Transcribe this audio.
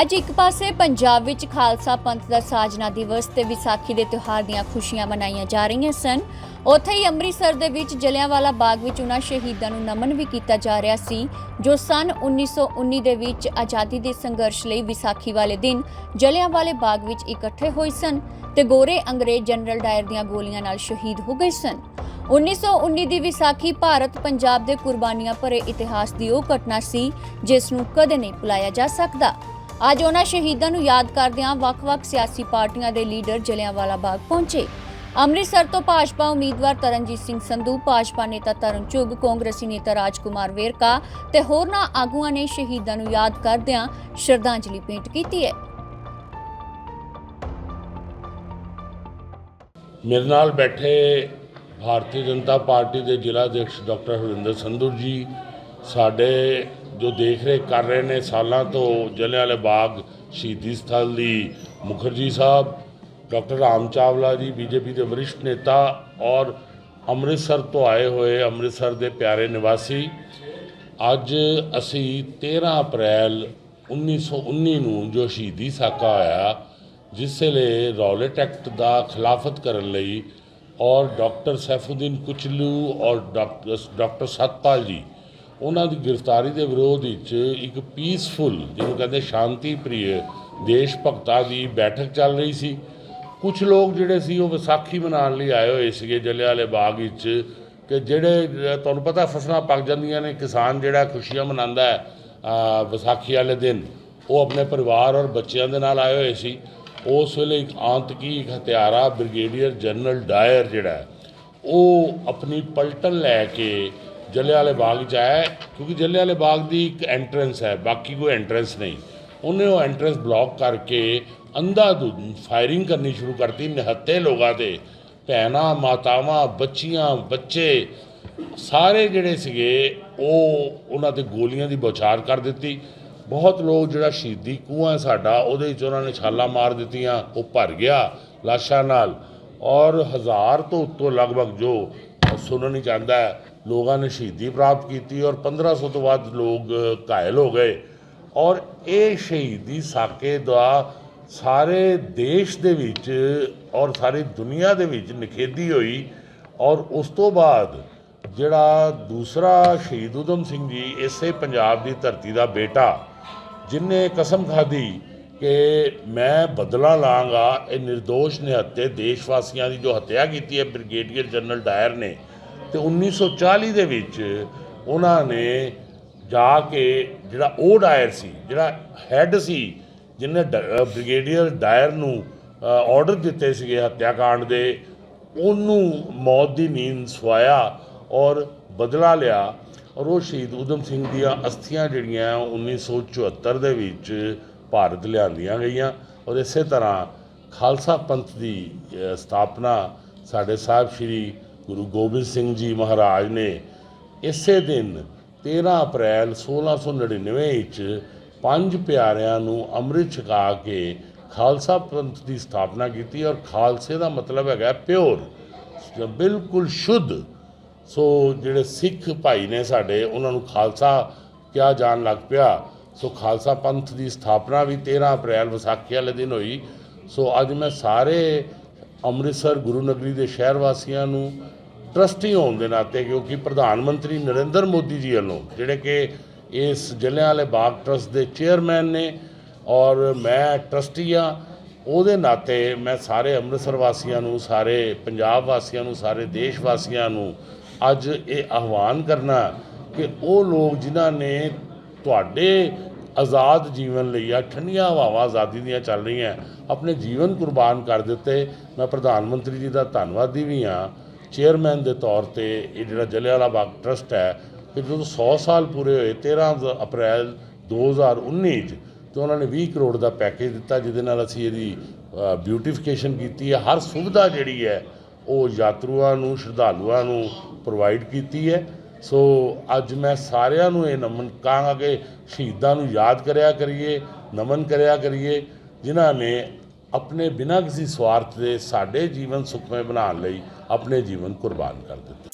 ਅੱਜ ਇੱਕ ਪਾਸੇ ਪੰਜਾਬ ਵਿੱਚ ਖਾਲਸਾ ਪੰਥ ਦਾ ਸਾਜਨਾ ਦਿਵਸ ਤੇ ਵਿਸਾਖੀ ਦੇ ਤਿਉਹਾਰ ਦੀਆਂ ਖੁਸ਼ੀਆਂ ਮਨਾਈਆਂ ਜਾ ਰਹੀਆਂ ਸਨ, ਉੱਥੇ ਹੀ ਅੰਮ੍ਰਿਤਸਰ ਦੇ ਵਿੱਚ ਜਲਿਆਂਵਾਲਾ ਬਾਗ ਵਿੱਚ ਉਹਨਾਂ ਸ਼ਹੀਦਾਂ ਨੂੰ ਨਮਨ ਵੀ ਕੀਤਾ ਜਾ ਰਿਹਾ ਸੀ, ਜੋ ਸਨ 1919 ਦੇ ਵਿੱਚ ਆਜ਼ਾਦੀ ਦੇ ਸੰਘਰਸ਼ ਲਈ ਵਿਸਾਖੀ ਵਾਲੇ ਦਿਨ ਜਲਿਆਂਵਾਲੇ ਬਾਗ ਵਿੱਚ ਇਕੱਠੇ ਹੋਏ ਸਨ ਤੇ ਗੋਰੇ ਅੰਗਰੇਜ਼ ਜਨਰਲ ਡਾਇਰ ਦੀਆਂ ਗੋਲੀਆਂ ਨਾਲ ਸ਼ਹੀਦ ਹੋ ਗਏ ਸਨ। 1919 ਦੀ ਵਿਸਾਖੀ ਭਾਰਤ ਪੰਜਾਬ ਦੇ ਕੁਰਬਾਨੀਆਂ ਭਰੇ ਇਤਿਹਾਸ ਦੀ ਉਹ ਘਟਨਾ ਸੀ, ਜਿਸ ਨੂੰ ਕਦੇ ਨਹੀਂ ਭੁਲਾਇਆ ਜਾ ਸਕਦਾ। ਅੱਜ ਉਹਨਾਂ ਸ਼ਹੀਦਾਂ ਨੂੰ ਯਾਦ ਕਰਦਿਆਂ ਵੱਖ-ਵੱਖ ਸਿਆਸੀ ਪਾਰਟੀਆਂ ਦੇ ਲੀਡਰ ਜਲਿਆਂਵਾਲਾ ਬਾਗ ਪਹੁੰਚੇ। ਅੰਮ੍ਰਿਤਸਰ ਤੋਂ ਭਾਜਪਾ ਉਮੀਦਵਾਰ ਤਰਨਜੀਤ ਸਿੰਘ ਸੰਧੂ, ਭਾਜਪਾ ਨੇਤਾ ਤਰੁਣ ਚੁੱਗ, ਕਾਂਗਰਸੀ ਨੇਤਾ ਰਾਜਕੁਮਾਰ ਵੇਰਕਾ ਤੇ ਹੋਰਨਾਂ ਆਗੂਆਂ ਨੇ ਸ਼ਹੀਦਾਂ ਨੂੰ ਯਾਦ ਕਰਦਿਆਂ ਸ਼ਰਧਾਂਜਲੀ ਭੇਂਟ ਕੀਤੀ ਹੈ। ਮੇਰੇ ਨਾਲ ਬੈਠੇ ਭਾਰਤੀ ਜਨਤਾ ਪਾਰਟੀ ਦੇ ਜ਼ਿਲ੍ਹਾ ਅਧਿਕਸ਼ ਡਾਕਟਰ ਹਰਿੰਦਰ ਸੰਧੂ ਜੀ, ਸਾਡੇ ਜੋ ਦੇਖ ਰੇਖ ਕਰ ਰਹੇ ਨੇ ਸਾਲਾਂ ਤੋਂ ਜਲਿਆਂਵਾਲੇ ਬਾਗ ਸ਼ਹੀਦੀ ਸਥਲ ਦੀ ਮੁਖਰਜੀ ਸਾਹਿਬ, ਡਾਕਟਰ ਰਾਮ ਚਾਵਲਾ ਜੀ, ਬੀਜੇਪੀ ਦੇ ਵਰਿਸ਼ਠ ਨੇਤਾ ਔਰ ਅੰਮ੍ਰਿਤਸਰ ਤੋਂ ਆਏ ਹੋਏ ਅੰਮ੍ਰਿਤਸਰ ਦੇ ਪਿਆਰੇ ਨਿਵਾਸੀ, ਅੱਜ ਅਸੀਂ 13 ਅਪ੍ਰੈਲ 1919 ਨੂੰ ਜੋ ਸ਼ਹੀਦੀ ਸਾਕਾ ਹੋਇਆ, ਜਿਸ ਵੇਲੇ ਰੌਲਟ ਐਕਟ ਦਾ ਖਿਲਾਫਤ ਕਰਨ ਲਈ ਔਰ ਡਾਕਟਰ ਸੈਫੂਦੀਨ ਕੁਚਲੂ ਔਰ ਡਾਕਟਰ ਡਾਕਟਰ ਸਤਪਾਲ ਜੀ ਉਹਨਾਂ ਦੀ ਗ੍ਰਿਫਤਾਰੀ ਦੇ ਵਿਰੋਧ ਵਿੱਚ ਇੱਕ ਪੀਸਫੁਲ ਜਿਹਨੂੰ ਕਹਿੰਦੇ ਸ਼ਾਂਤੀ ਪ੍ਰਿਯ ਦੇਸ਼ ਭਗਤਾਂ ਦੀ ਬੈਠਕ ਚੱਲ ਰਹੀ ਸੀ। ਕੁਝ ਲੋਕ ਜਿਹੜੇ ਸੀ ਉਹ ਵਿਸਾਖੀ ਮਨਾਉਣ ਲਈ ਆਏ ਹੋਏ ਸੀਗੇ ਜਲਿਆਂਵਾਲੇ ਬਾਗ ਵਿੱਚ ਕਿ ਜਿਹੜੇ ਤੁਹਾਨੂੰ ਪਤਾ ਫਸਲਾਂ ਪੱਕ ਜਾਂਦੀਆਂ ਨੇ, ਕਿਸਾਨ ਜਿਹੜਾ ਖੁਸ਼ੀਆਂ ਮਨਾਉਂਦਾ ਹੈ ਵਿਸਾਖੀ ਵਾਲੇ ਦਿਨ, ਉਹ ਆਪਣੇ ਪਰਿਵਾਰ ਔਰ ਬੱਚਿਆਂ ਦੇ ਨਾਲ ਆਏ ਹੋਏ ਸੀ। ਉਸ ਵੇਲੇ ਇੱਕ ਆਂਤਕੀ, ਇੱਕ ਹਥਿਆਰਾ ਬ੍ਰਿਗੇਡੀਅਰ ਜਨਰਲ ਡਾਇਰ ਜਿਹੜਾ ਉਹ ਆਪਣੀ ਪਲਟਨ ਲੈ ਕੇ ਜਲਿਆਂਵਾਲੇ ਬਾਗ 'ਚ ਆਇਆ ਹੈ, ਕਿਉਂਕਿ ਜਲਿਆਂਵਾਲੇ ਬਾਗ ਦੀ ਇੱਕ ਐਂਟਰੈਂਸ ਹੈ ਬਾਕੀ ਕੋਈ ਐਂਟਰੈਂਸ ਨਹੀਂ। ਉਹਨੇ ਉਹ ਐਂਟਰੈਂਸ ਬਲੌਕ ਕਰਕੇ ਅੰਧਾਧੁੰਦ ਫਾਇਰਿੰਗ ਕਰਨੀ ਸ਼ੁਰੂ ਕਰਤੀ ਨਿਹੱਤੇ ਲੋਕਾਂ ਤੇ। ਭੈਣਾਂ ਮਾਤਾਵਾਂ ਬੱਚੀਆਂ ਬੱਚੇ ਸਾਰੇ ਜਿਹੜੇ ਸੀਗੇ ਉਹ ਉਹਨਾਂ ਤੇ ਗੋਲੀਆਂ ਦੀ ਬੌਛਾਰ ਕਰ ਦਿੱਤੀ। ਬਹੁਤ ਲੋਕ ਜਿਹੜਾ ਸ਼ਹੀਦੀ ਕੂਆ ਹੈ ਸਾਡਾ ਉਹਦੇ ਵਿੱਚ ਉਹਨਾਂ ਨੇ ਛਾਲਾਂ ਮਾਰ ਦਿੱਤੀਆਂ ਉਹ ਭਰ ਗਿਆ ਲਾਸ਼ਾਂ ਨਾਲ। ਔਰ ਹਜ਼ਾਰ ਤੋਂ ਉੱਤੋਂ ਲਗਭਗ ਜੋ ਸੁਣਨ ਨਹੀਂ ਚਾਹੁੰਦਾ ਲੋਕਾਂ ਨੇ ਸ਼ਹੀਦੀ ਪ੍ਰਾਪਤ ਕੀਤੀ ਔਰ 1500 ਤੋਂ ਵੱਧ ਲੋਕ ਘਾਇਲ ਹੋ ਗਏ। ਔਰ ਇਹ ਸ਼ਹੀਦੀ ਸਾਕੇ ਦਾ ਸਾਰੇ ਦੇਸ਼ ਦੇ ਵਿੱਚ ਔਰ ਸਾਰੀ ਦੁਨੀਆ ਦੇ ਵਿੱਚ ਨਿਖੇਧੀ ਹੋਈ ਔਰ ਉਸ ਤੋਂ ਬਾਅਦ ਜਿਹੜਾ ਦੂਸਰਾ ਸ਼ਹੀਦ ਊਧਮ ਸਿੰਘ ਜੀ, ਇਸੇ ਪੰਜਾਬ ਦੀ ਧਰਤੀ ਦਾ ਬੇਟਾ, ਜਿਨੇ ਕਸਮ ਖਾਧੀ ਕਿ ਮੈਂ ਬਦਲਾ ਲਾਂਗਾ, ਇਹ નિર્ਦੋਸ਼ ਨਿਹੱਤੇ ਦੇਸ਼ ਵਾਸੀਆਂ ਦੀ ਜੋ ਹੱਤਿਆ ਕੀਤੀ ਹੈ, ਬ੍ਰਿਗੇਡੀਅਰ ਜਨਰਲ ਡਾਇਰ ਨੇ ਤੇ 1940 ਦੇ ਵਿੱਚ ਉਹਨਾਂ ਨੇ ਜਾ ਕੇ ਜਿਹੜਾ ਉਹ ਡਾਇਰ ਸੀ, ਜਿਹੜਾ ਹੈੱਡ ਸੀ, ਜਿਹਨੇ ਡ- ਬ੍ਰਿਗੇਡੀਅਰ ਡਾਇਰ ਨੂੰ ਆਰਡਰ ਦਿੱਤੇ ਸੀਗੇ ਹੱਤਿਆਕਾਂਡ ਦੇ, ਉਹਨੂੰ ਮੌਤ ਦੀ ਨੀਂਦ ਸਵਾਇਆ ਔਰ ਬਦਲਾ ਲਿਆ ਔਰ ਉਹ ਸ਼ਹੀਦ ਊਧਮ ਸਿੰਘ ਦੀਆਂ ਅਸਥੀਆਂ ਜਿਹੜੀਆਂ 1974 ਦੇ ਵਿੱਚ ਭਾਰਤ ਲਿਆਂਦੀਆਂ ਗਈਆਂ ਔਰ ਇਸੇ ਤਰ੍ਹਾਂ ਖਾਲਸਾ ਪੰਥ ਦੀ ਸਥਾਪਨਾ ਸਾਡੇ ਸਾਹਿਬ ਸ੍ਰੀ ਗੁਰੂ ਗੋਬਿੰਦ ਸਿੰਘ ਜੀ ਮਹਾਰਾਜ ਨੇ ਇਸੇ ਦਿਨ 13 ਅਪ੍ਰੈਲ 1699 ਵਿੱਚ ਪੰਜ ਪਿਆਰਿਆਂ ਨੂੰ ਅੰਮ੍ਰਿਤ ਛਕਾ ਕੇ ਖਾਲਸਾ ਪੰਥ ਦੀ ਸਥਾਪਨਾ ਕੀਤੀ ਔਰ ਖਾਲਸੇ ਦਾ ਮਤਲਬ ਹੈਗਾ ਪਿਓਰ ਬਿਲਕੁਲ ਸ਼ੁੱਧ। ਸੋ ਜਿਹੜੇ ਸਿੱਖ ਭਾਈ ਨੇ ਸਾਡੇ, ਉਹਨਾਂ ਨੂੰ ਖਾਲਸਾ ਕਿਹਾ ਜਾਣ ਲੱਗ ਪਿਆ। ਸੋ ਖਾਲਸਾ ਪੰਥ ਦੀ ਸਥਾਪਨਾ ਵੀ 13 ਅਪ੍ਰੈਲ ਵਿਸਾਖੀ ਵਾਲੇ ਦਿਨ ਹੋਈ। ਸੋ ਅੱਜ ਮੈਂ ਸਾਰੇ ਅੰਮ੍ਰਿਤਸਰ ਗੁਰੂ ਨਗਰੀ ਦੇ ਸ਼ਹਿਰ ਵਾਸੀਆਂ ਨੂੰ ਟਰਸਟੀ ਹੋਣ ਦੇ ਨਾਤੇ, ਕਿਉਂਕਿ ਪ੍ਰਧਾਨ ਮੰਤਰੀ ਨਰਿੰਦਰ ਮੋਦੀ ਜੀ ਵੱਲੋਂ, ਜਿਹੜੇ ਕਿ ਇਸ ਜਲਿਆਂਵਾਲੇ ਬਾਗ ਟਰਸਟ ਦੇ ਚੇਅਰਮੈਨ ਨੇ ਔਰ ਮੈਂ ਟਰਸਟੀ ਆ ਉਹਦੇ ਨਾਤੇ ਮੈਂ ਸਾਰੇ ਅੰਮ੍ਰਿਤਸਰ ਵਾਸੀਆਂ ਨੂੰ, ਸਾਰੇ ਪੰਜਾਬ ਵਾਸੀਆਂ ਨੂੰ, ਸਾਰੇ ਦੇਸ਼ ਵਾਸੀਆਂ ਨੂੰ ਅੱਜ ਇਹ ਆਹਵਾਨ ਕਰਨਾ ਕਿ ਉਹ ਲੋਕ ਜਿਨ੍ਹਾਂ ਨੇ ਤੁਹਾਡੇ ਆਜ਼ਾਦ ਜੀਵਨ ਲਈ ਆ, ਠੰਡੀਆਂ ਹਵਾਵਾਂ ਆਜ਼ਾਦੀ ਦੀਆਂ ਚੱਲ ਰਹੀਆਂ। ਆਪਣੇ ਜੀਵਨ ਕੁਰਬਾਨ ਕਰ ਦਿੱਤੇ। ਮੈਂ ਪ੍ਰਧਾਨ ਮੰਤਰੀ ਜੀ ਦਾ ਧੰਨਵਾਦੀ ਵੀ ਹਾਂ। ਚੇਅਰਮੈਨ ਦੇ ਤੌਰ ਤੇ ਇਹ ਜਿਹੜਾ ਜਲਿਆਂਵਾਲਾ ਬਾਗ ਟਰਸਟ ਹੈ ਕਿ ਜਦੋਂ 100 ਸਾਲ ਪੂਰੇ ਹੋਏ 13 ਦ- ਅਪ੍ਰੈਲ 2019 ਚ, ਤੇ ਉਹਨਾਂ ਨੇ 20 ਕਰੋੜ ਦਾ ਪੈਕੇਜ ਦਿੱਤਾ, ਜਿਹਦੇ ਨਾਲ ਅਸੀਂ ਇਹਦੀ ਬਿਊਟੀਫਿਕੇਸ਼ਨ ਕੀਤੀ ਹੈ। ਹਰ ਸੁਵਿਧਾ ਜਿਹੜੀ ਹੈ, ਉਹ ਯਾਤਰੂਆਂ ਨੂੰ, ਸ਼ਰਧਾਲੂਆਂ ਨੂੰ ਪ੍ਰੋਵਾਈਡ ਕੀਤੀ ਹੈ। ਸੋ ਅੱਜ ਮੈਂ ਸਾਰਿਆਂ ਨੂੰ ਇਹ ਨਮਨ ਕਹਾਂਗਾ ਕਿ ਸ਼ਹੀਦਾਂ ਨੂੰ ਯਾਦ ਕਰਿਆ ਕਰੀਏ, ਨਮਨ ਕਰਿਆ ਕਰੀਏ, ਜਿਨ੍ਹਾਂ ਨੇ ਆਪਣੇ ਬਿਨਾਂ ਕਿਸੇ ਸਵਾਰਥ ਦੇ ਸਾਡੇ ਜੀਵਨ ਸੁਖਮय ਬਣਾਉਣ ਲਈ ਆਪਣੇ ਜੀਵਨ ਕੁਰਬਾਨ ਕਰ ਦਿੱਤੇ।